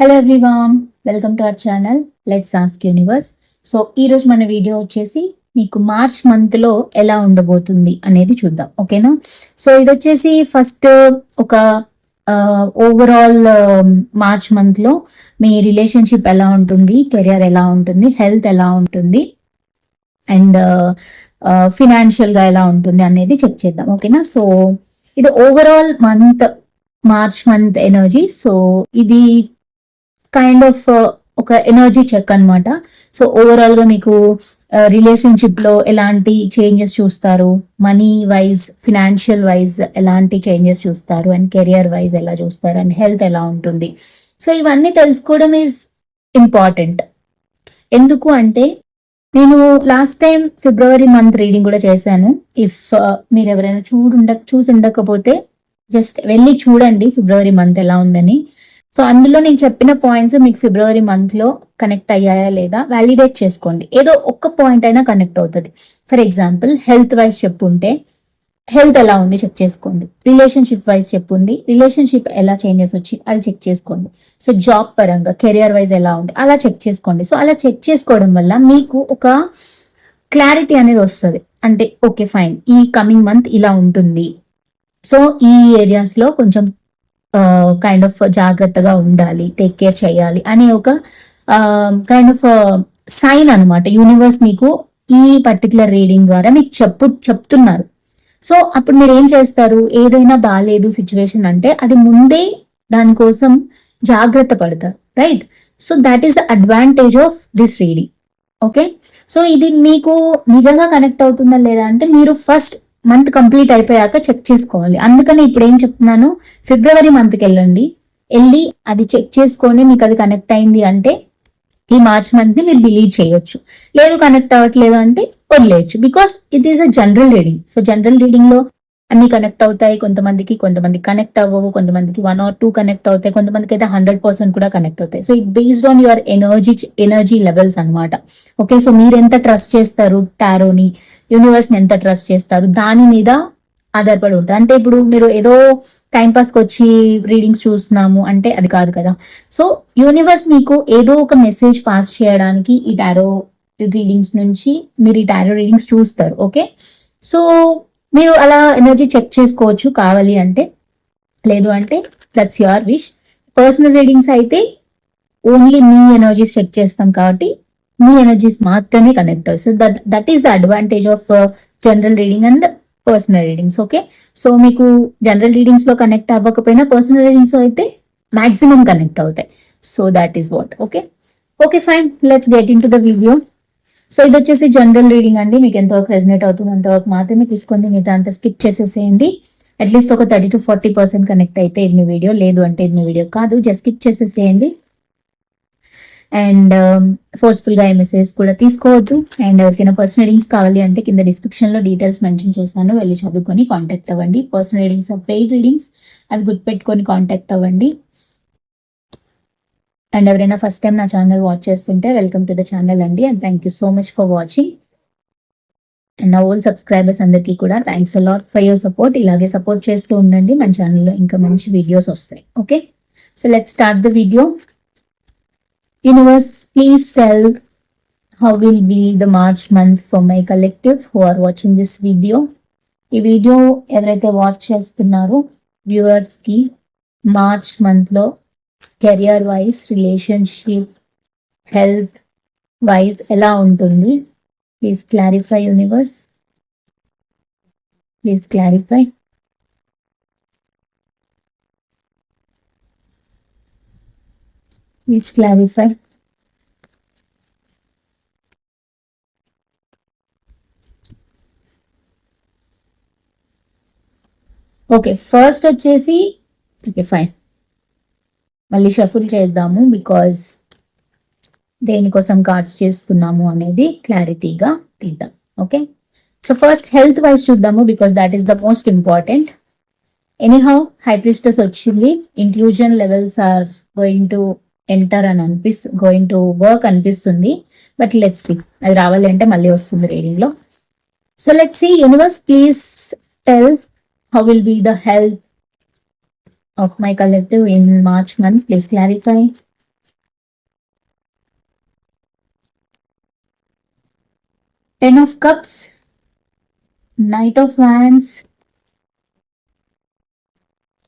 Hello everyone welcome to our channel let's ask universe so ఈ రోజు మన video వచ్చేసి మీకు మార్చ్ మంత్లో ఎలా ఉండబోతుంది అనేది చూద్దాం ఓకేనా సో ఇది వచ్చేసి ఫస్ట్ ఒక ఓవరాల్ మార్చ్ మంత్లో మీ రిలేషన్షిప్ ఎలా ఉంటుంది కెరియర్ ఎలా ఉంటుంది హెల్త్ ఎలా ఉంటుంది అండ్ ఫినాన్షియల్గా ఎలా ఉంటుంది అనేది చెక్ చేద్దాం ఓకేనా సో ఇది overall month March month energy so ఇది కైండ్ ఆఫ్ uh, ఒక ఎనర్జీ చెక్ అన్నమాట. సో ఓవరాల్గా మీకు uh, రిలేషన్షిప్లో ఎలాంటి చేంజెస్ చూస్తారు? మనీ వైజ్ ఫినాన్షియల్ వైజ్ ఎలాంటి చేంజెస్ చూస్తారు? అండ్ కెరియర్ వైజ్ ఎలా చూస్తారు? అండ్ హెల్త్ ఎలా ఉంటుంది? సో ఇవన్నీ తెలుసుకోవడం ఈజ్ ఇంపార్టెంట్ ఎందుకు అంటే నేను last time February month reading కూడా చేశాను. ఇఫ్ uh, మీరు ఎవరైనా చూడుండ చూసి ఉండకపోతే జస్ట్ వెళ్ళి చూడండి ఫిబ్రవరి మంత్ ఎలా ఉందని. సో అందులో నేను చెప్పిన పాయింట్స్ మీకు ఫిబ్రవరి మంత్లో కనెక్ట్ అయ్యాయా లేదా వ్యాలిడేట్ చేసుకోండి. ఏదో ఒక్క పాయింట్ అయినా కనెక్ట్ అవుతుంది. ఫర్ ఎగ్జాంపుల్ హెల్త్ వైజ్ చెప్పుంటే హెల్త్ ఎలా ఉంది చెక్ చేసుకోండి. రిలేషన్షిప్ వైజ్ చెప్పుంది రిలేషన్షిప్ ఎలా చేంజెస్ వచ్చి అది చెక్ చేసుకోండి. సో జాబ్ పరంగా కెరియర్ వైజ్ ఎలా ఉంది అలా చెక్ చేసుకోండి. సో అలా చెక్ చేసుకోవడం వల్ల మీకు ఒక క్లారిటీ అనేది వస్తుంది. అంటే ఓకే ఫైన్ ఈ కమింగ్ మంత్ ఇలా ఉంటుంది. సో ఈ ఏరియాస్లో కొంచెం కైండ్ ఆఫ్ జాగ్రత్తగా ఉండాలి టేక్ కేర్ చేయాలి అనే ఒక కైండ్ ఆఫ్ సైన్ అనమాట యూనివర్స్ మీకు ఈ పర్టికులర్ రీడింగ్ ద్వారా మీకు చెప్పు చెప్తున్నారు. సో అప్పుడు మీరు ఏం చేస్తారు? ఏదైనా బాగాలేదు సిచ్యువేషన్ అంటే అది ముందే దానికోసం జాగ్రత్త పడతారు right so that is the advantage of this reading okay so ఇది మీకు నిజంగా కనెక్ట్ అవుతుందా లేదా అంటే మీరు ఫస్ట్ మంత్ కంప్లీట్ అయిపోయాక చెక్ చేసుకోవాలి. అందుకని ఇప్పుడు ఏం చెప్తున్నాను? ఫిబ్రవరి మంత్కి వెళ్ళండి. వెళ్ళి అది చెక్ చేసుకొని మీకు అది కనెక్ట్ అయింది అంటే ఈ మార్చ్ మంత్ని మీరు బిలీవ్ చేయొచ్చు. లేదు కనెక్ట్ అవ్వట్లేదు అంటే వదిలేయచ్చు. Because it is a general reading so general రీడింగ్లో అన్ని కనెక్ట్ అవుతాయి. కొంతమందికి కొంతమంది కనెక్ట్ అవ్వవు. కొంతమందికి వన్ ఆర్ టూ కనెక్ట్ అవుతాయి. కొంతమందికి అయితే హండ్రెడ్ పర్సెంట్ కూడా కనెక్ట్ అవుతాయి. So it based on your energy energy levels అనమాట ఓకే సో మీరు ఎంత ట్రస్ట్ చేస్తారు? టారోని యూనివర్స్ని ఎంత ట్రస్ట్ చేస్తారు? దాని మీద ఆధారపడి ఉంటుంది. అంటే ఇప్పుడు మీరు ఏదో టైం పాస్కి వచ్చి రీడింగ్స్ చూస్తున్నాము అంటే అది కాదు కదా. సో యూనివర్స్ మీకు ఏదో ఒక మెసేజ్ పాస్ చేయడానికి ఈ టారో రీడింగ్స్ నుంచి మీరు ఈ టారో రీడింగ్స్ చూస్తారు ఓకే సో మీరు అలా ఎనర్జీ చెక్ చేసుకోవచ్చు కావాలి అంటే లేదు అంటే that's your wish personal readings అయితే ఓన్లీ మీ ఎనర్జీస్ చెక్ చేస్తాం కాబట్టి మీ ఎనర్జీస్ మాత్రమే కనెక్ట్ అవుతుంది so that that is the advantage of general reading and personal readings okay so మీకు జనరల్ రీడింగ్స్లో కనెక్ట్ అవ్వకపోయినా పర్సనల్ రీడింగ్స్ అయితే మాక్సిమం కనెక్ట్ అవుతాయి. So that is what okay okay fine let's get in to the video so ఇది వచ్చేసి general reading అండి. మీకు ఎంతవరకు రెజినేట్ అవుతుంది అంతవరకు మాత్రమే తీసుకోండి. మిగతా అంత స్కిప్ చేసేసేయండి. అట్లీస్ట్ ఒక thirty to forty percent connect అయితే ఇది మీ వీడియో లేదు అంటే ఇది మీ వీడియో కాదు. జస్ట్ స్కిప్ చేసేసేయండి. అండ్ ఫోర్స్ఫుల్గా గా మెసేజ్ కూడా తీసుకోవద్దు. అండ్ ఎవరికైనా పర్సనల్ రీడింగ్స్ కావాలి అంటే కింద డిస్క్రిప్షన్లో డీటెయిల్స్ మెన్షన్ చేశాను. వెళ్ళి చదువుకొని కాంటాక్ట్ అవ్వండి. Personal readings of paid readings అది గుర్తుపెట్టుకొని కాంటాక్ట్ అవ్వండి. అండ్ ఎవరైనా ఫస్ట్ టైం నా ఛానల్ వాచ్ చేస్తుంటే వెల్కమ్ టు ద ఛానల్ అండి. And thank you so much for watching and నా ఓల్ సబ్స్క్రైబర్స్ అందరికీ కూడా thanks a lot for your support ఇలాగే సపోర్ట్ చేస్తూ ఉండండి. మన ఛానల్లో ఇంకా మంచి వీడియోస్ వస్తాయి. Okay so let start the video universe please tell how will be the March month for my collective who are watching this video ఈ video ఎవరైతే వాచ్ చేస్తున్నారో వ్యూవర్స్కి మార్చ్ మంత్లో career wise relationship health wise ఎలా ఉంటుంది? Please clarify universe please clarify please clarify okay first వచ్చేసి okay fine మళ్ళీ shuffle చేద్దాము బికాజ్ దేనికోసం కార్డ్స్ చేస్తున్నాము అనేది క్లారిటీగా తీద్దాం okay so first health wise చూద్దాము because that is the most important anyhow high priestess వచ్చింది. Intuition levels are going to enter అని అనిపిస్తు గోయింగ్ టు వర్క్ అనిపిస్తుంది. బట్ లెట్స్ సి అది రావాలి అంటే మళ్ళీ వస్తుంది రీడింగ్లో. So let see universe please tell how will be the health of my collective in March month please clarify ten of cups knight of wands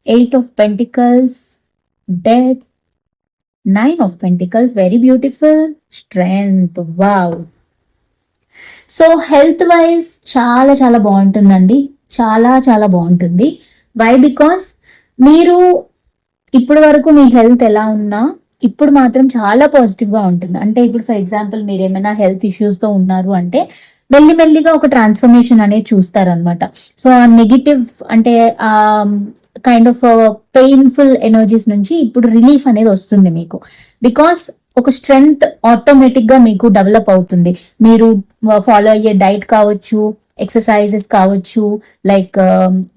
eight of pentacles death nine of pentacles very beautiful strength wow so health wise చాలా చాలా బాగుంటుందండి. చాలా చాలా బాగుంటుంది. Why because మీరు ఇప్పటి వరకు మీ health ఎలా ఉన్నా ఇప్పుడు మాత్రం చాలా పాజిటివ్గా ఉంటుంది. అంటే ఇప్పుడు ఫర్ ఎగ్జాంపుల్ మీరు ఏమైనా హెల్త్ ఇష్యూస్తో ఉన్నారు అంటే మెల్లిమెల్లిగా ఒక ట్రాన్స్ఫర్మేషన్ అనేది చూస్తారనమాట సో ఆ నెగిటివ్ అంటే కైండ్ ఆఫ్ పెయిన్ఫుల్ ఎనర్జీస్ నుంచి ఇప్పుడు రిలీఫ్ అనేది వస్తుంది మీకు. బికాస్ ఒక స్ట్రెంగ్త్ ఆటోమేటిక్గా మీకు డెవలప్ అవుతుంది. మీరు uh, ఫాలో అయ్యే డైట్ కావచ్చు ఎక్సర్సైజెస్ కావచ్చు లైక్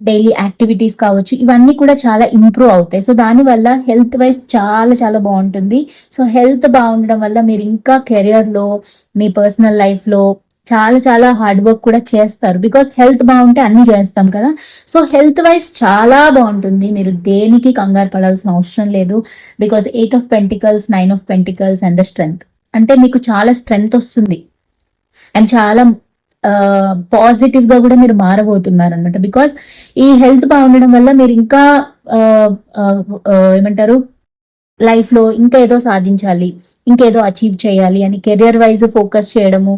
డైలీ యాక్టివిటీస్ కావచ్చు ఇవన్నీ కూడా చాలా ఇంప్రూవ్ అవుతాయి. సో దానివల్ల హెల్త్ వైజ్ చాలా చాలా బాగుంటుంది. సో హెల్త్ బాగుండడం వల్ల మీరు ఇంకా కెరియర్లో మీ పర్సనల్ లైఫ్లో చాలా చాలా హార్డ్ వర్క్ కూడా చేస్తారు. బికాస్ హెల్త్ బాగుంటే అన్ని చేస్తాం కదా. సో హెల్త్ వైజ్ చాలా బాగుంటుంది. మీరు దేనికి కంగారు పడాల్సిన అవసరం లేదు. Because eight of pentacles nine of pentacles and the strength అంటే మీకు చాలా స్ట్రెంగ్త్ వస్తుంది. అండ్ చాలా పాజిటివ్గా కూడా మీరు మారబోతున్నారు అనమాట బికాస్ ఈ హెల్త్ బాగుండడం వల్ల మీరు ఇంకా ఏమంటారు? లైఫ్లో ఇంకా ఏదో సాధించాలి. ఇంకేదో అచీవ్ చేయాలి అని కెరియర్ వైజ్ ఫోకస్ చేయడము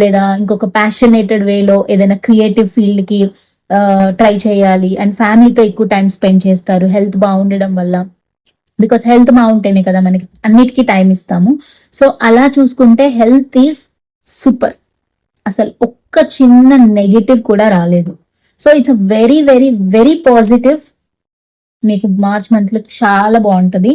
లేదా ఇంకొక ప్యాషనేటెడ్ వేలో ఏదైనా క్రియేటివ్ ఫీల్డ్కి ట్రై చేయాలి. అండ్ ఫ్యామిలీతో ఎక్కువ టైం స్పెండ్ చేస్తారు హెల్త్ బాగుండడం వల్ల. బికాస్ హెల్త్ బాగుంటేనే కదా మనకి అన్నిటికీ టైం ఇస్తాము. సో అలా చూసుకుంటే హెల్త్ ఈజ్ సూపర్ అసలు ఒక్క చిన్న నెగిటివ్ కూడా రాలేదు. So it's very very very positive మీకు మార్చ్ మంత్లో చాలా బాగుంటుంది.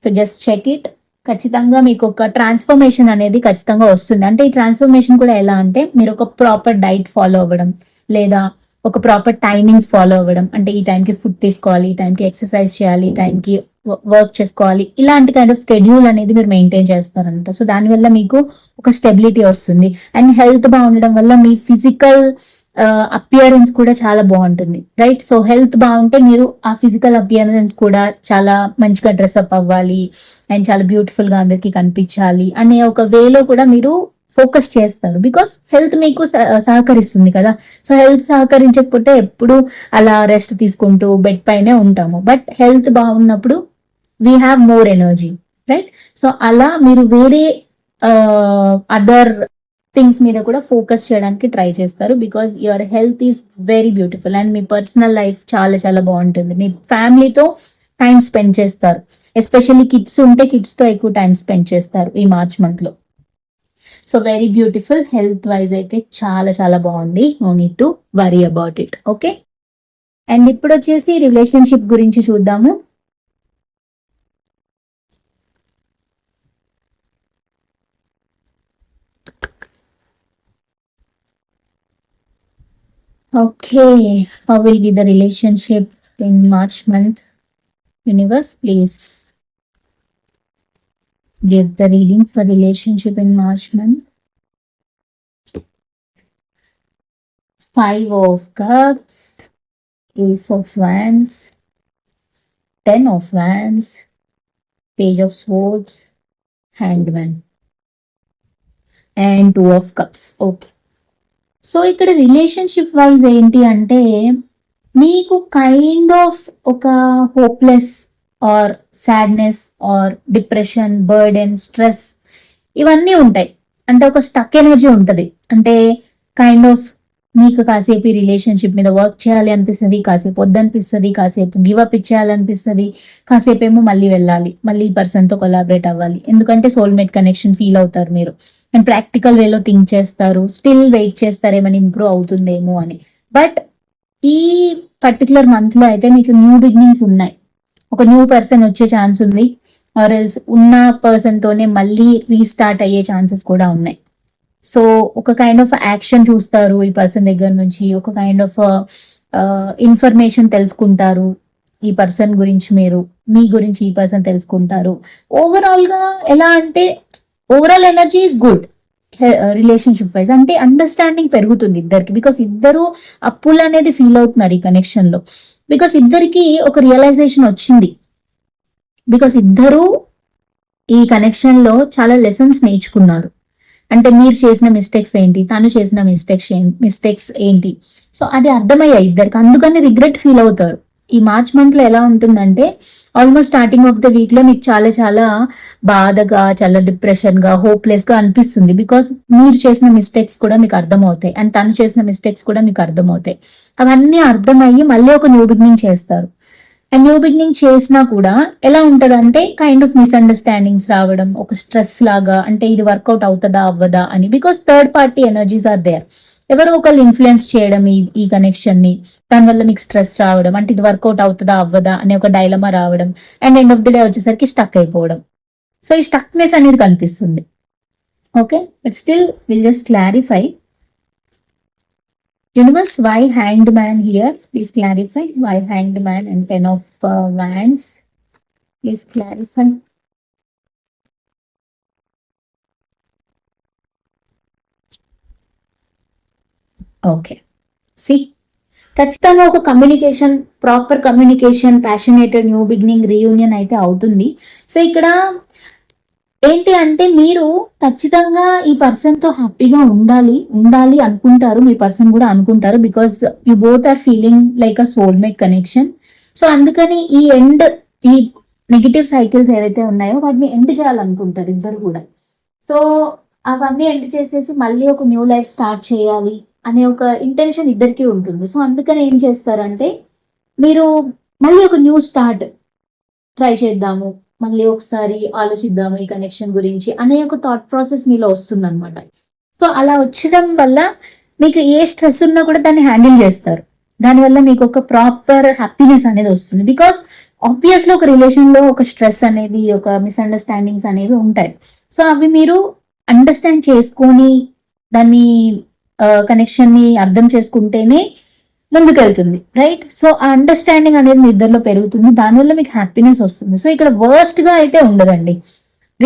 సో జస్ట్ చెక్ ఇట్ ఖచ్చితంగా మీకు ఒక ట్రాన్స్ఫర్మేషన్ అనేది ఖచ్చితంగా వస్తుంది. అంటే ఈ ట్రాన్స్ఫర్మేషన్ కూడా ఎలా అంటే మీరు ఒక ప్రాపర్ డైట్ ఫాలో అవ్వడం లేదా ఒక ప్రాపర్ టైమింగ్స్ ఫాలో అవ్వడం. అంటే ఈ టైంకి ఫుడ్ తీసుకోవాలి ఈ టైంకి ఎక్సర్సైజ్ చేయాలి ఈ టైంకి వర్క్ చేసుకోవాలి. ఇలాంటి కైండ్ ఆఫ్ స్కెడ్యూల్ అనేది మీరు మెయింటైన్ చేస్తారంట సో దానివల్ల మీకు ఒక స్టెబిలిటీ వస్తుంది. అండ్ హెల్త్ బాగుండడం వల్ల మీ ఫిజికల్ అపియరెన్స్ కూడా చాలా బాగుంటుంది. రైట్ సో హెల్త్ బాగుంటే మీరు ఆ ఫిజికల్ అపియరెన్స్ కూడా చాలా మంచిగా డ్రెస్అప్ అవ్వాలి. అండ్ చాలా బ్యూటిఫుల్గా అందరికి కనిపించాలి అనే ఒక వేలో కూడా మీరు ఫోకస్ చేస్తారు. బికాస్ హెల్త్ మీకు సహకరిస్తుంది కదా. సో హెల్త్ సహకరించకపోతే ఎప్పుడు అలా రెస్ట్ తీసుకుంటూ బెడ్ పైనే ఉంటాము. బట్ హెల్త్ బాగున్నప్పుడు we have more energy right so అలా మీరు వేరే అదర్ థింగ్స్ మీద కూడా ఫోకస్ చేయడానికి ట్రై చేస్తారు because your health is very beautiful and me personal life చాలా చాలా బాగుంటుంది. మీ ఫ్యామిలీతో టైం స్పెండ్ చేస్తారు. ఎస్పెషల్లీ కిడ్స్ ఉంటే కిడ్స్తో ఎక్కువ టైం స్పెండ్ చేస్తారు ఈ మార్చ్ మంత్లో so very beautiful health wise అయితే చాలా చాలా బాగుంది. No need to worry about it okay and ఇప్పుడు వచ్చేసి రిలేషన్షిప్ గురించి చూద్దాము. Okay, how will be the relationship in March month? Universe, please give the reading for relationship in March month. Five of Cups, Ace of Wands, Ten of Wands, Page of Swords, Hangman, and Two of Cups. Okay. So ఇక్కడ relationship wise ఏంటి అంటే మీకు kind of ఒక hopeless or sadness or depression burden stress ఇవన్నీ ఉంటాయి. అంటే ఒక stuck energy ఉంటుంది. అంటే కైండ్ ఆఫ్ మీకు కాసేపు ఈ రిలేషన్షిప్ మీద వర్క్ చేయాలి అనిపిస్తుంది కాసేపు వద్దనిపిస్తుంది కాసేపు గివ్ అప్ ఇచ్చేయాలనిపిస్తుంది కాసేపు ఏమో మళ్ళీ వెళ్ళాలి మళ్ళీ ఈ పర్సన్తో కొలాబరేట్ అవ్వాలి. ఎందుకంటే సోల్మేట్ కనెక్షన్ ఫీల్ అవుతారు మీరు. అండ్ ప్రాక్టికల్ వేలో థింక్ చేస్తారు. స్టిల్ వెయిట్ చేస్తారు ఏమైనా ఇంప్రూవ్ అవుతుందేమో అని. బట్ ఈ పర్టికులర్ మంత్లో అయితే మీకు న్యూ బిగినింగ్స్ ఉన్నాయి. ఒక న్యూ పర్సన్ వచ్చే ఛాన్స్ ఉంది. ఆర్ ఎల్స్ ఉన్న పర్సన్ తోనే మళ్ళీ రీస్టార్ట్ అయ్యే ఛాన్సెస్ కూడా ఉన్నాయి. సో ఒక కైండ్ ఆఫ్ యాక్షన్ చూస్తారు ఈ పర్సన్ దగ్గర నుంచి. ఒక కైండ్ ఆఫ్ ఇన్ఫర్మేషన్ తెలుసుకుంటారు ఈ పర్సన్ గురించి మీరు మీ గురించి ఈ పర్సన్ తెలుసుకుంటారు. ఓవరాల్గా ఎలా అంటే overall energy is good relationship wise అంటే అండర్స్టాండింగ్ పెరుగుతుంది ఇద్దరికి. బికాస్ ఇద్దరు అప్పులు అనేది ఫీల్ అవుతున్నారు ఈ కనెక్షన్లో. బికాస్ ఇద్దరికి ఒక రియలైజేషన్ వచ్చింది. బికాస్ ఇద్దరు ఈ కనెక్షన్లో చాలా లెసన్స్ నేర్చుకున్నారు. అంటే మీరు చేసిన మిస్టేక్స్ ఏంటి? తను చేసిన మిస్టేక్స్ మిస్టేక్స్ ఏంటి? సో అది అర్థమయ్యాయి ఇద్దరికి. అందుకని రిగ్రెట్ ఫీల్ అవుతారు. ఈ మార్చ్ మంత్లో ఎలా ఉంటుందంటే ఆల్మోస్ట్ స్టార్టింగ్ ఆఫ్ ద వీక్లో మీకు చాలా చాలా బాధగా చాలా డిప్రెషన్గా హోప్లెస్గా గా అనిపిస్తుంది. బికాస్ మీరు చేసిన మిస్టేక్స్ కూడా మీకు అర్థమవుతాయి. అండ్ తను చేసిన మిస్టేక్స్ కూడా మీకు అర్థమవుతాయి. అవన్నీ అర్థమయ్యి మళ్ళీ ఒక న్యూ బిగినింగ్ చేస్తారు. అండ్ న్యూ బిగినింగ్ చేసినా కూడా ఎలా ఉంటుందంటే కైండ్ ఆఫ్ మిస్అండర్స్టాండింగ్స్ రావడం ఒక స్ట్రెస్ లాగా అంటే ఇది వర్కౌట్ అవుతుందా అవ్వదా అని. Because third party energies are there ఎవరో ఒకళ్ళు ఇన్ఫ్లుయెన్స్ చేయడం ఈ ఈ కనెక్షన్ని. దానివల్ల మీకు స్ట్రెస్ రావడం అంటే ఇది వర్కౌట్ అవుతుందా అవ్వదా అనే ఒక డైలమా రావడం and end of the day వచ్చేసరికి స్టక్ అయిపోవడం. సో ఈ స్టక్నెస్ అనేది కనిపిస్తుంది. Okay but still will just clarify universe why hanged man here please clarify why hanged man and ten of uh, please clarify okay see ఖచ్చితంగా ఒక communication proper communication passionated new beginning reunion అయితే అవుతుంది. So ఇక్కడ ఏంటి అంటే మీరు ఖచ్చితంగా ఈ పర్సన్తో హ్యాపీగా ఉండాలి ఉండాలి అనుకుంటారు మీ పర్సన్ కూడా అనుకుంటారు because you both are feeling like a soulmate connection so అందుకని ఈ ఎండ్ ఈ నెగిటివ్ సైకిల్స్ ఏవైతే ఉన్నాయో వాటిని ఎండ్ చేయాలనుకుంటారు ఇద్దరు కూడా. సో అవన్నీ ఎండ్ చేసేసి మళ్ళీ ఒక న్యూ లైఫ్ స్టార్ట్ చేయాలి. అనే ఒక ఇంటెన్షన్ ఇద్దరికి ఉంటుంది. సో అందుకని ఏం చేస్తారంటే మీరు మళ్ళీ ఒక న్యూ స్టార్ట్ ట్రై చేద్దాము. మళ్ళీ ఒకసారి ఆలోచిద్దాము ఈ కనెక్షన్ గురించి అనే ఒక థాట్ ప్రాసెస్ మీలో వస్తుంది అనమాట సో అలా వచ్చడం వల్ల మీకు ఏ స్ట్రెస్ ఉన్నా కూడా దాన్ని హ్యాండిల్ చేస్తారు. దానివల్ల మీకు ఒక ప్రాపర్ హ్యాపీనెస్ అనేది వస్తుంది. బికాస్ ఆబ్వియస్లీ ఒక రిలేషన్లో ఒక స్ట్రెస్ అనేది ఒక మిస్అండర్స్టాండింగ్స్ అనేవి ఉంటాయి. సో అవి మీరు అండర్స్టాండ్ చేసుకొని దాన్ని కనెక్షన్ని అర్థం చేసుకుంటేనే ముందుకెళ్తుంది రైట్ సో ఆ అండర్స్టాండింగ్ అనేది మీ ఇద్దరిలో పెరుగుతుంది దానివల్ల మీకు హ్యాపీనెస్ వస్తుంది. సో ఇక్కడ వర్స్ట్గా అయితే ఉండదండి.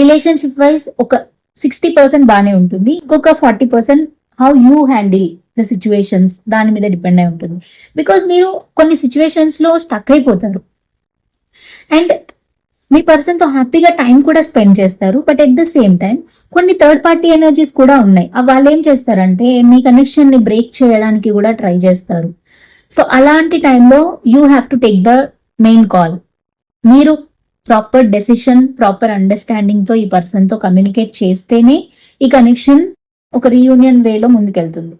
రిలేషన్షిప్ వైజ్ ఒక సిక్స్టీ పర్సెంట్ బాగానే ఉంటుంది. ఇంకొక forty percent how you handle the situations దాని మీద డిపెండ్ అయి ఉంటుంది. బికాస్ మీరు కొన్ని సిచ్యువేషన్స్లో స్టక్ అయిపోతారు. అండ్ మీ పర్సన్తో హ్యాపీగా టైం కూడా స్పెండ్ చేస్తారు. But at the same time కొన్ని థర్డ్ పార్టీ ఎనర్జీస్ కూడా ఉన్నాయి. అవి వాళ్ళు ఏం చేస్తారంటే మీ కనెక్షన్ని బ్రేక్ చేయడానికి కూడా ట్రై చేస్తారు. సో అలాంటి టైంలో you have to take the main call మీరు ప్రాపర్ డెసిషన్ ప్రాపర్ అండర్స్టాండింగ్తో ఈ పర్సన్తో కమ్యూనికేట్ చేస్తేనే ఈ కనెక్షన్ ఒక రీయూనియన్ వేలో ముందుకెళ్తుంది.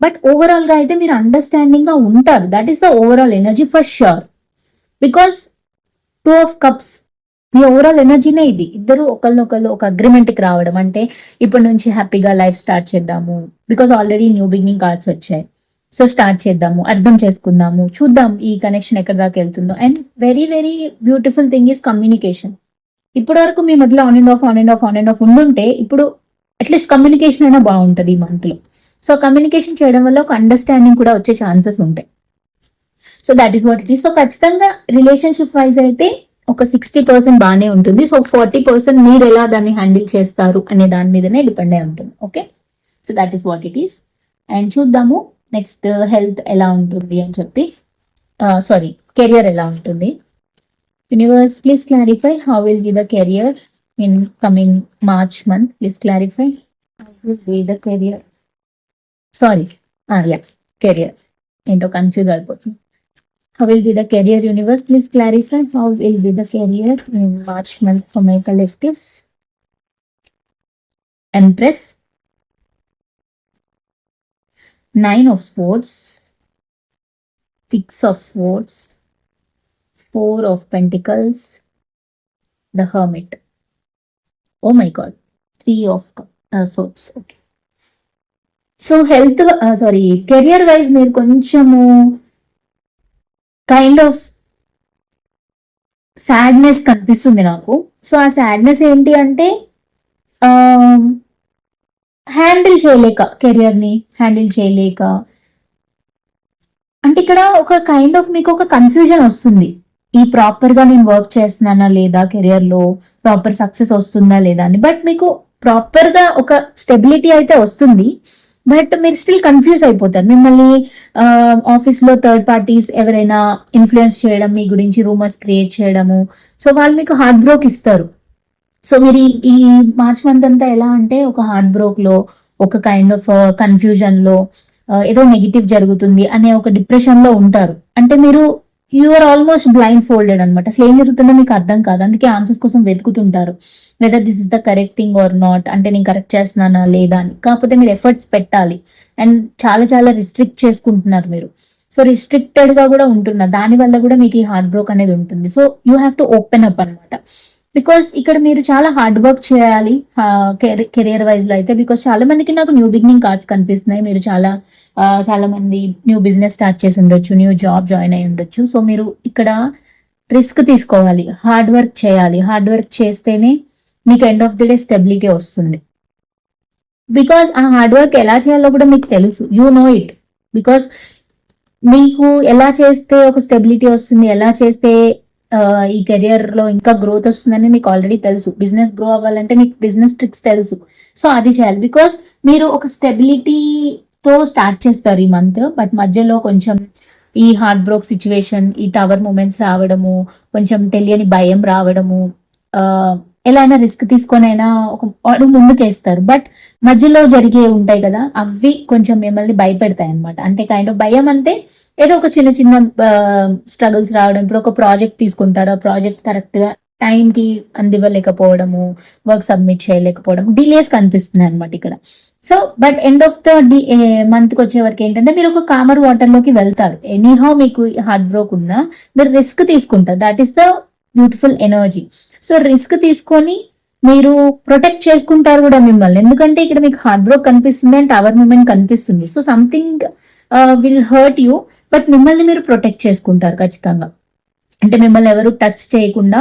బట్ ఓవరాల్గా అయితే మీరు అండర్స్టాండింగ్గా ఉంటారు. That is the overall energy for sure because two of cups me overall ఎనర్జీనే ఇది. ఇద్దరు ఒకళ్ళనొకళ్ళు ఒక అగ్రిమెంట్కి రావడం అంటే ఇప్పటి నుంచి హ్యాపీగా లైఫ్ స్టార్ట్ చేద్దాము. Because already new beginning cards వచ్చాయి. సో స్టార్ట్ చేద్దాము. అర్థం చేసుకుందాము. చూద్దాం ఈ కనెక్షన్ ఎక్కడి దాకా వెళ్తుందో. And very very beautiful thing is communication ఇప్పటి వరకు మీ మధ్యలో on and off on and off on and off ఉండుంటే ఇప్పుడు అట్లీస్ట్ కమ్యూనికేషన్ అయినా బాగుంటుంది ఈ మంత్లో సో కమ్యూనికేషన్ చేయడం వల్ల ఒక అండర్స్టాండింగ్ కూడా వచ్చే ఛాన్సెస్ ఉంటాయి. So that is what it is so ఖచ్చితంగా రిలేషన్షిప్ వైజ్ అయితే ఒక సిక్స్టీ పర్సెంట్ బాగానే ఉంటుంది. సో ఫార్టీ పర్సెంట్ మీరు ఎలా దాన్ని హ్యాండిల్ చేస్తారు అనే దాని మీదనే డిపెండ్ అయి ఉంటుంది. Okay so that is what it is and చూద్దాము నెక్స్ట్ హెల్త్ uh, ఎలా ఉంటుంది అని చెప్పి. Uh, సారీ కెరియర్ ఎలా ఉంటుంది. Universe please clarify how will be the career in coming March month please clarify will be the career sorry yeah career ఏంటో confuse అయిపోతుంది. How will be the career universe? Please clarify how will be the career in March month for my collectives. Empress. Nine of Swords. Six of Swords. Four of Pentacles. The Hermit. Oh my God. Three of cu- uh, Swords. Okay. So health sorry career wise మీరు కొంచెము kind of sadness కనిపిస్తుంది నాకు. So ఆ sadness ఏంటి అంటే um, handle చేయలేక కెరియర్ని handle చేయలేక. అంటే ఇక్కడ ఒక కైండ్ ఆఫ్ మీకు ఒక కన్ఫ్యూజన్ వస్తుంది. ఈ ప్రాపర్గా నేను వర్క్ చేస్తున్నానా లేదా కెరియర్లో ప్రాపర్ సక్సెస్ వస్తుందా లేదా అని. బట్ మీకు ప్రాపర్గా ఒక స్టెబిలిటీ అయితే వస్తుంది. బట్ మీరు స్టిల్ కన్ఫ్యూజ్ అయిపోతారు. మిమ్మల్ని ఆఫీస్లో థర్డ్ పార్టీస్ ఎవరైనా ఇన్ఫ్లుయెన్స్ చేయడం మీ గురించి రూమర్స్ క్రియేట్ చేయడము. సో వాళ్ళు మీకు హార్ట్ బ్రోక్ ఇస్తారు. సో మీరు ఈ- మార్చ్ మంత్ అంతా ఎలా అంటే ఒక హార్ట్ బ్రోక్లో ఒక కైండ్ ఆఫ్ కన్ఫ్యూజన్లో ఏదో నెగిటివ్ జరుగుతుంది అనే ఒక డిప్రెషన్లో ఉంటారు. అంటే మీరు you are almost blindfolded అనమాట అసలు ఏం జరుగుతుందో మీకు అర్థం కాదు. అందుకే ఆన్సర్స్ కోసం వెతుకుతుంటారు. Whether this is the correct thing or not అంటే నేను కరెక్ట్ చేస్తున్నానా లేదా అని. కాకపోతే మీరు ఎఫర్ట్స్ పెట్టాలి. అండ్ చాలా చాలా రిస్ట్రిక్ట్ చేసుకుంటున్నారు మీరు. సో రిస్ట్రిక్టెడ్గా కూడా ఉంటున్నారు దానివల్ల కూడా మీకు ఈ హార్ట్ బ్రోక్ అనేది ఉంటుంది. So you have to open up అనమాట బికాస్ ఇక్కడ మీరు చాలా హార్డ్ వర్క్ చేయాలి కెరియర్ వైజ్లో అయితే. బికాస్ చాలా మందికి నాకు న్యూ బిగినింగ్ కార్డ్స్ కనిపిస్తున్నాయి. మీరు చాలా చాలా మంది న్యూ బిజినెస్ స్టార్ట్ చేసి ఉండొచ్చు న్యూ జాబ్ జాయిన్ అయి ఉండొచ్చు. సో మీరు ఇక్కడ రిస్క్ తీసుకోవాలి. హార్డ్ వర్క్ చేయాలి. హార్డ్ వర్క్ చేస్తేనే మీకు end of the day stability వస్తుంది. బికాస్ ఆ హార్డ్ వర్క్ ఎలా చేయాలో కూడా మీకు తెలుసు. యూ నో ఇట్ బికాస్ మీకు ఎలా చేస్తే ఒక స్టెబిలిటీ వస్తుంది ఎలా చేస్తే ఈ కెరియర్లో ఇంకా గ్రోత్ వస్తుందని మీకు ఆల్రెడీ తెలుసు. బిజినెస్ గ్రో అవ్వాలంటే మీకు బిజినెస్ ట్రిక్స్ తెలుసు. సో అది చేయాలి. బికాస్ మీరు ఒక స్టెబిలిటీతో స్టార్ట్ చేస్తారు ఈ మంత్ బట్ మధ్యలో కొంచెం ఈ హార్ట్ బ్రోక్ సిచ్యువేషన్ ఈ టవర్ మూమెంట్స్ రావడము కొంచెం తెలియని భయం రావడము ఎలా అయినా రిస్క్ తీసుకొని అయినా ఒక అడుగు ముందుకేస్తారు. బట్ మధ్యలో జరిగే ఉంటాయి కదా అవి కొంచెం మిమ్మల్ని భయపెడతాయి అనమాట అంటే కైండ్ ఆఫ్ భయం అంటే ఏదో ఒక చిన్న చిన్న స్ట్రగుల్స్ రావడం. ఇప్పుడు ఒక ప్రాజెక్ట్ తీసుకుంటారు. ఆ ప్రాజెక్ట్ కరెక్ట్గా టైంకి టైం కి అందివ్వలేకపోవడము వర్క్ సబ్మిట్ చేయలేకపోవడం డిలేస్ కనిపిస్తున్నాయి అనమాట ఇక్కడ so but end of the మంత్కి వచ్చే వరకు ఏంటంటే మీరు ఒక కామర్ వాటర్లోకి వెళ్తారు. ఎనీహౌ మీకు హార్ట్ బ్రోక్ ఉన్నా మీరు రిస్క్ తీసుకుంటారు. That is the beautiful energy so risk తీసుకొని మీరు ప్రొటెక్ట్ చేసుకుంటారు కూడా మిమ్మల్ని. ఎందుకంటే ఇక్కడ మీకు హార్ట్ బ్రోక్ కనిపిస్తుంది అండ్ టవర్ మూమెంట్ కనిపిస్తుంది. So something will hurt you but మిమ్మల్ని మీరు ప్రొటెక్ట్ చేసుకుంటారు ఖచ్చితంగా. అంటే మిమ్మల్ని ఎవరు టచ్ చేయకుండా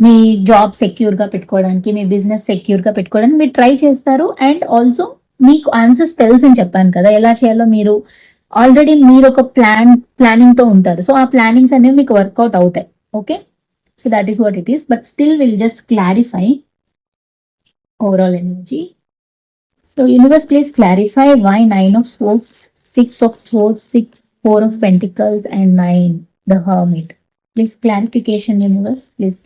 మీ జాబ్ సెక్యూర్గా పెట్టుకోవడానికి మీ బిజినెస్ సెక్యూర్గా పెట్టుకోవడానికి మీరు ట్రై చేస్తారు. అండ్ ఆల్సో మీకు ఆన్సర్స్ తెలుసు అని చెప్పాను కదా ఎలా చేయాలో మీరు ఆల్రెడీ మీరు ఒక ప్లాన్ ప్లానింగ్తో ఉంటారు. సో ఆ ప్లానింగ్స్ అనేవి మీకు వర్కౌట్ అవుతాయి. Okay so that is what it is but still will just clarify overall energy so universe please clarify why nine of swords six of swords six four of pentacles and nine the hermit please clarification universe please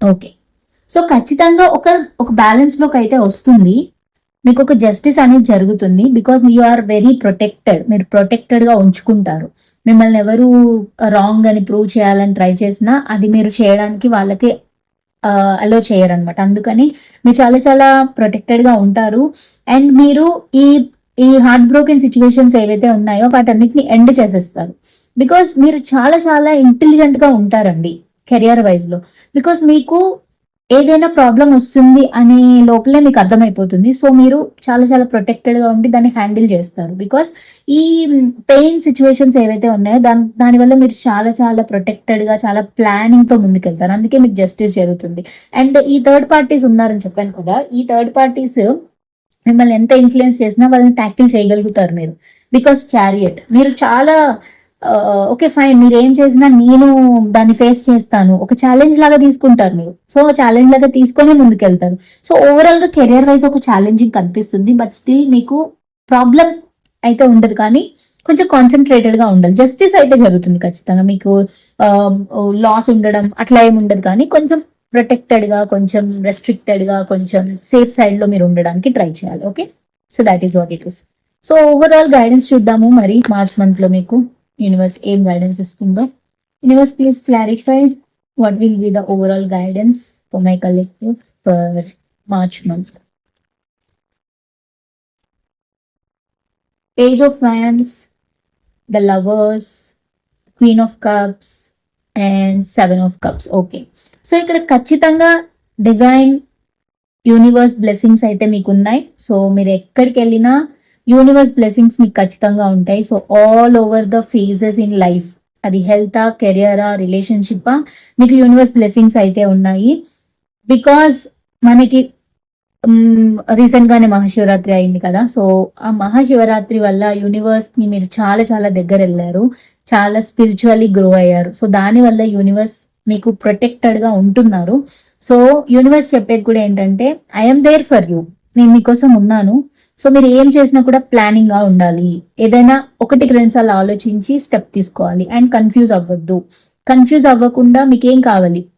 okay so ఖచ్చితంగా ఒక ఒక బ్యాలెన్స్లోకి అయితే వస్తుంది. మీకు ఒక justice అనేది జరుగుతుంది because you are very protected మీరు ప్రొటెక్టెడ్గా ఉంచుకుంటారు. మిమ్మల్ని ఎవరు uh, రాంగ్ అని ప్రూవ్ చేయాలని ట్రై చేసినా అది మీరు చేయడానికి వాళ్ళకి uh, అలో చేయరనమాట అందుకని మీరు చాలా చాలా ప్రొటెక్టెడ్గా ఉంటారు. అండ్ మీరు ఈ ఈ హార్ట్ బ్రోకెన్ సిచ్యువేషన్స్ ఏవైతే ఉన్నాయో వాటన్నిటిని ఎండ్ చేసేస్తారు. బికాస్ మీరు చాలా చాలా ఇంటెలిజెంట్గా ఉంటారండి కెరియర్ వైజ్లో. బికాస్ మీకు ఏదైనా ప్రాబ్లం వస్తుంది అనే లోపలే మీకు అర్థమైపోతుంది. సో మీరు చాలా చాలా ప్రొటెక్టెడ్గా ఉండి దాన్ని హ్యాండిల్ చేస్తారు. బికాస్ ఈ పెయిన్ సిచ్యువేషన్స్ ఏవైతే ఉన్నాయో దాని దానివల్ల మీరు చాలా చాలా ప్రొటెక్టెడ్గా చాలా ప్లానింగ్తో ముందుకెళ్తారు. అందుకే మీకు జస్టిస్ జరుగుతుంది. అండ్ ఈ థర్డ్ పార్టీస్ ఉన్నారని చెప్పాను కదా ఈ థర్డ్ పార్టీస్ మిమ్మల్ని ఎంత ఇన్ఫ్లుయెన్స్ చేసినా వాళ్ళని ట్యాకిల్ చేయగలుగుతారు మీరు. బికాస్ చారియట్ మీరు చాలా ఓకే ఫైన్. మీరు ఏం చేసినా నేను దాన్ని ఫేస్ చేస్తాను. ఒక ఛాలెంజ్ లాగా తీసుకుంటారు మీరు. సో ఛాలెంజ్ లాగా తీసుకొని ముందుకెళ్తారు. సో ఓవరాల్గా కెరియర్ వైజ్ ఒక ఛాలెంజింగ్ కనిపిస్తుంది. బట్ స్టిల్ మీకు ప్రాబ్లం అయితే ఉండదు. కానీ కొంచెం కాన్సన్ట్రేటెడ్గా ఉండాలి. జస్టిస్ అయితే జరుగుతుంది ఖచ్చితంగా. మీకు లాస్ ఉండడం అట్లా ఏమి ఉండదు. కానీ కొంచెం ప్రొటెక్టెడ్గా కొంచెం రెస్ట్రిక్టెడ్గా కొంచెం సేఫ్ సైడ్లో మీరు ఉండడానికి ట్రై చేయాలి. Okay so that is what it is so overall guidance చూద్దాము. మరి మార్చ్ మంత్లో మీకు యూనివర్స్ ఏం గైడెన్స్ ఇస్తుందో. Universe please clarify what will be the overall guidance for my collective for March month page of fans the lovers queen of cups and seven of cups okay so ఇక్కడ ఖచ్చితంగా divine universe blessings అయితే మీకు ఉన్నాయి so మీరు ఎక్కడికి వెళ్ళినా universe blessings మీకు ఖచ్చితంగా ఉంటాయి. So all over the phases in life అది హెల్త్ కెరియరా రిలేషన్షిప్ మీకు యూనివర్స్ బ్లెస్సింగ్స్ అయితే ఉన్నాయి. బికాస్ మనకి రీసెంట్ గానే మహాశివరాత్రి అయింది కదా. సో ఆ మహాశివరాత్రి వల్ల యూనివర్స్ని మీరు చాలా చాలా దగ్గర వెళ్ళారు. చాలా స్పిరిచువల్లీ గ్రో అయ్యారు. సో దాని వల్ల యూనివర్స్ మీకు ప్రొటెక్టెడ్గా ఉంటున్నారు. సో యూనివర్స్ చెప్పేది కూడా ఏంటంటే ఐఎమ్ దేర్ ఫర్ యూ నేను మీకోసం ఉన్నాను. సో మీరు ఏం చేసినా కూడా ప్లానింగ్గా ఉండాలి. ఏదైనా ఒకటికి రెండు సార్లు ఆలోచించి స్టెప్ తీసుకోవాలి. అండ్ కన్ఫ్యూజ్ అవ్వద్దు. కన్ఫ్యూజ్ అవ్వకుండా మీకు ఏం కావాలి?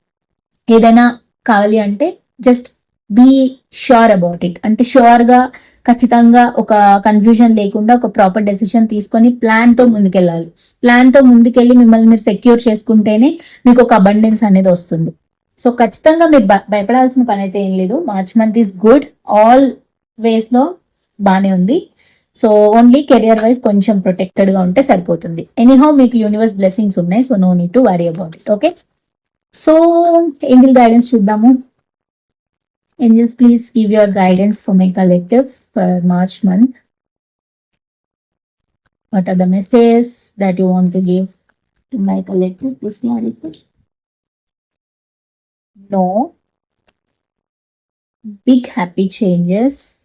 ఏదైనా కావాలి అంటే just be sure about it అంటే ష్యూర్గా గా ఖచ్చితంగా ఒక కన్ఫ్యూజన్ లేకుండా ఒక ప్రాపర్ డెసిషన్ తీసుకొని ప్లాన్తో ముందుకెళ్ళాలి. ప్లాన్తో ముందుకెళ్ళి మిమ్మల్ని మీరు సెక్యూర్ చేసుకుంటేనే మీకు ఒక అబండెన్స్ అనేది వస్తుంది. సో ఖచ్చితంగా మీరు భయపడాల్సిన పని అయితే ఏం లేదు. March month is good always బాగానే ఉంది. సో ఓన్లీ కెరియర్ వైజ్ కొంచెం ప్రొటెక్టెడ్గా ఉంటే సరిపోతుంది. ఎనీహౌ మీకు యూనివర్స్ బ్లెస్సింగ్స్ ఉన్నాయి so no need to worry about it okay so angel guidance చూద్దాము. Angels please give your guidance for my collective for March month what are the message that you want to give to my collective please clarify no. Big happy changes.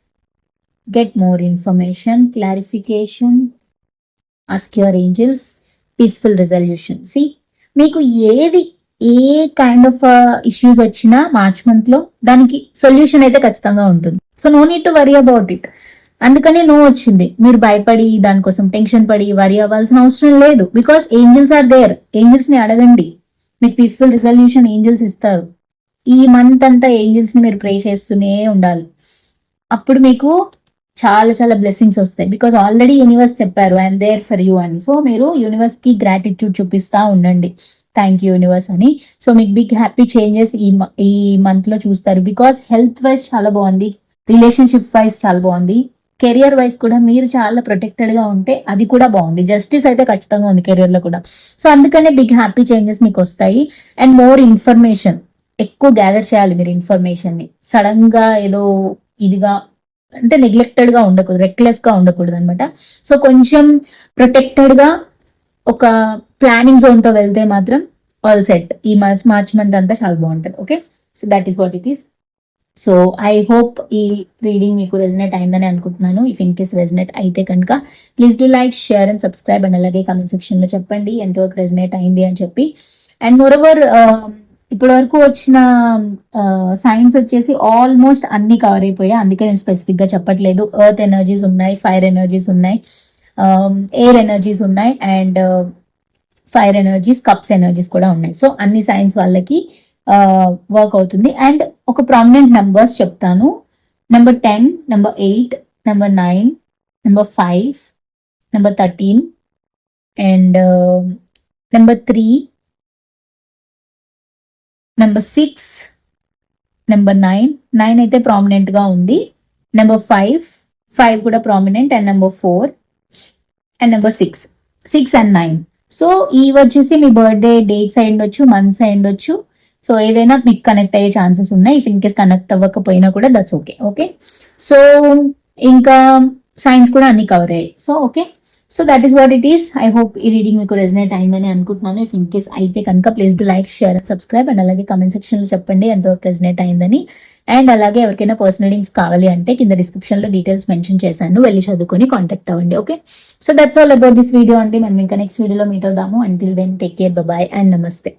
Get more information clarification ask your angels peaceful resolution. See మీకు ఏది ఏ kind of issues వచ్చినా March మంత్లో దానికి solution అయితే ఖచ్చితంగా ఉంటుంది. So no need to worry about it అందుకనే నో వచ్చింది. మీరు భయపడి దానికోసం టెన్షన్ పడి వరీ అవ్వాల్సిన అవసరం లేదు. బికాస్ ఏంజల్స్ ఆర్ దేర్ ఏంజల్స్ని అడగండి. మీకు పీస్ఫుల్ రిజల్యూషన్ ఏంజల్స్ ఇస్తారు. ఈ మంత్ అంతా ఏంజల్స్ని మీరు ప్రే చేస్తూనే ఉండాలి. అప్పుడు మీకు చాలా చాలా బ్లెస్సింగ్స్ వస్తాయి. బికాస్ ఆల్రెడీ యూనివర్స్ చెప్పారు ఐఎమ్ దేర్ ఫర్ యూ అని. సో మీరు యూనివర్స్కి గ్రాటిట్యూడ్ చూపిస్తా ఉండండి. థ్యాంక్ యూ యూనివర్స్ అని. సో మీకు బిగ్ హ్యాపీ చేంజెస్ ఈ మ- ఈ మంత్లో చూస్తారు. బికాస్ హెల్త్ వైజ్ చాలా బాగుంది. రిలేషన్షిప్ వైజ్ చాలా బాగుంది. కెరియర్ వైజ్ కూడా మీరు చాలా ప్రొటెక్టెడ్గా ఉంటే అది కూడా బాగుంది. జస్టిస్ అయితే ఖచ్చితంగా ఉంది కెరియర్లో కూడా. సో అందుకనే బిగ్ హ్యాపీ చేంజెస్ మీకు వస్తాయి. అండ్ మోర్ ఇన్ఫర్మేషన్ ఎక్కువ గ్యాదర్ చేయాలి మీరు ఇన్ఫర్మేషన్ని. సడన్గా ఏదో ఇదిగా అంటే నెగ్లెక్టెడ్గా ఉండకూడదు రెక్లెస్గా ఉండకూడదు అనమాట సో కొంచెం ప్రొటెక్టెడ్గా ఒక ప్లానింగ్ జోన్తో వెళ్తే మాత్రం ఆల్ సెట్ ఈ మార్చ్ మార్చ్ మంత్ అంతా చాలా బాగుంటుంది okay so that is what it is so I hope ఈ రీడింగ్ మీకు రెజినేట్ అయిందని అనుకుంటున్నాను. ఇఫ్ ఇన్ కేస్ రెజినేట్ అయితే కనుక please do like share and subscribe and అలాగే కామెంట్ సెక్షన్లో చెప్పండి ఎంతవరకు రెజినేట్ అయింది అని చెప్పి. అండ్ మోర్ ఓవర్ ఇప్పటి వరకు వచ్చిన సైన్స్ వచ్చేసి ఆల్మోస్ట్ అన్ని కవర్ అయిపోయాయి. అందుకే నేను స్పెసిఫిక్గా చెప్పట్లేదు. ఎర్త్ ఎనర్జీస్ ఉన్నాయి ఫైర్ ఎనర్జీస్ ఉన్నాయి um, ఎయిర్ ఎనర్జీస్ ఉన్నాయి and fire energies cups energies కూడా ఉన్నాయి. సో అన్ని సైన్స్ వాళ్ళకి వర్క్ అవుతుంది. అండ్ ఒక ప్రామినెంట్ నెంబర్స్ చెప్తాను. Number ten number eight number nine number five number thirteen and number three number six number nine nine అయితే ప్రామినెంట్గా ఉంది. నెంబర్ ఫైవ్ ఫైవ్ కూడా prominent and number four and number six six and nine so ఇవి వచ్చేసి మీ birthday dates అయి ఉండొచ్చు months అయి ఉండొచ్చు. సో ఏదైనా మీకు కనెక్ట్ అయ్యే ఛాన్సెస్ ఉన్నాయి. ఇఫ్ ఇన్ కేస్ కనెక్ట్ అవ్వకపోయినా కూడా దట్స్ ఓకే ఓకే సో ఇంకా సైన్స్ కూడా అన్ని కవర్ అయ్యాయి. So okay so that is what it is I hope ఈ రీడింగ్ మీకు రెజనేట్ అయిందని అనుకుంటున్నాను. ఇఫ్ ఇన్ కేస్ అయితే కనుక please to like share and subscribe and అలాగే కమెంట్ సెక్షన్లో చెప్పండి ఎంతవరకు రెజనేట్ అయిందని. అండ్ అలాగే ఎవరికైనా పర్సనల్ లింక్స్ కావాలి అంటే కింద డిస్క్రిప్షన్లో డీటెయిల్స్ మెన్షన్ చేశాను. వెళ్ళి చదువుకొని కాంటాక్ట్ అవ్వండి okay so that's all about this video అండి. మనం ఇంకా నెక్స్ట్ వీడియోలో మీట్ అవుదాము. Until then take care bye and namaste